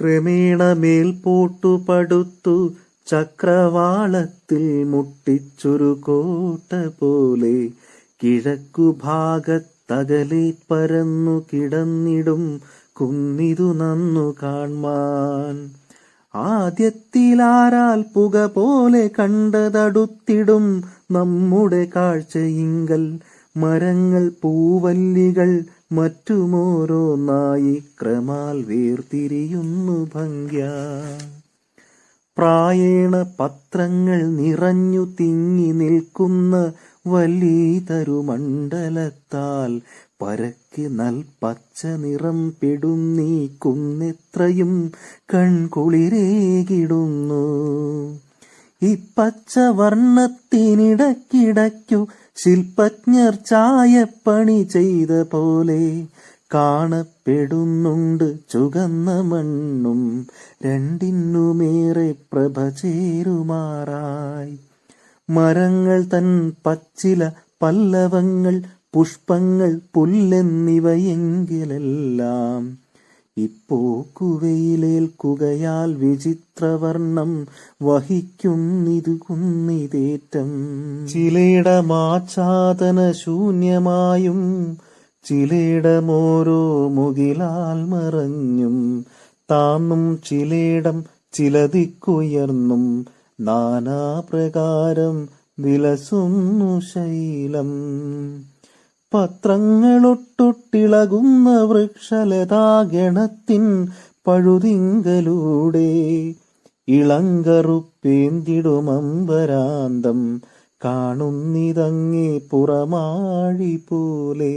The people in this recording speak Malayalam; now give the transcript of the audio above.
ക്രമേണ മേൽപോട്ടു പടുത്തു ചക്രവാളത്തിൽ മുട്ടിച്ചൊരു കോട്ട പോലെ കിഴക്കു ഭാഗത്തകലെ പരന്നു കിടന്നിടും കുന്നിതു നന്നു കാൺമാൻ. ആദ്യത്തിലാരാൽ പുക പോലെ കണ്ടതടുത്തിടും നമ്മുടെ കാഴ്ചയിങ്കൽ. മരങ്ങൾ പൂവല്ലികൾ മറ്റുമോരോന്നായി ക്രമാൽ വേർതിരിയുന്നു ഭംഗ്യ. പ്രായേണ പത്രങ്ങൾ നിറഞ്ഞു തിങ്ങി നിൽക്കുന്ന വലിയതരുമണ്ഡലത്താൽ പരക്കി നൽപച്ച നിറം പെടുന്നീ കുന്നെത്രയും കൺകുളിരേകിടുന്നു. ഈ പച്ച വർണത്തിനിടക്കിടയ്ക്കു ശില്പജ്ഞർ ചായപ്പണി ചെയ്ത പോലെ കാണപ്പെടുന്നുണ്ട് ചുകന്ന മണ്ണും രണ്ടിനുമേറെ പ്രഭ ചേരുമാറായി. മരങ്ങൾ തൻ പച്ചില പല്ലവങ്ങൾ പുഷ്പങ്ങൾ പുല്ലെന്നിവയെങ്കിലെല്ലാം ഇപ്പോക്കുവയിലേൽക്കുകയാൽ വിചിത്രവർണം വഹിക്കുന്നിതു കുന്നിതേറ്റം. ചിലയിടമാച്ഛാദന ശൂന്യമായും ചിലയിടമോരോ മുകിലാൽ മറഞ്ഞും താന്നും ചിലയിടം ചിലതിക്കുയർന്നും നാനാപ്രകാരം വിലസുന്നു ശൈലം. പത്രങ്ങളൊട്ടൊട്ടിളകുന്ന വൃക്ഷലതാഗണത്തിൻ പഴുതിങ്കലൂടെ ഇളങ്കറുപ്പേന്തിടുമമ്പരാന്തം കാണുന്നിതങ്ങേ പുറമാഴി പോലെ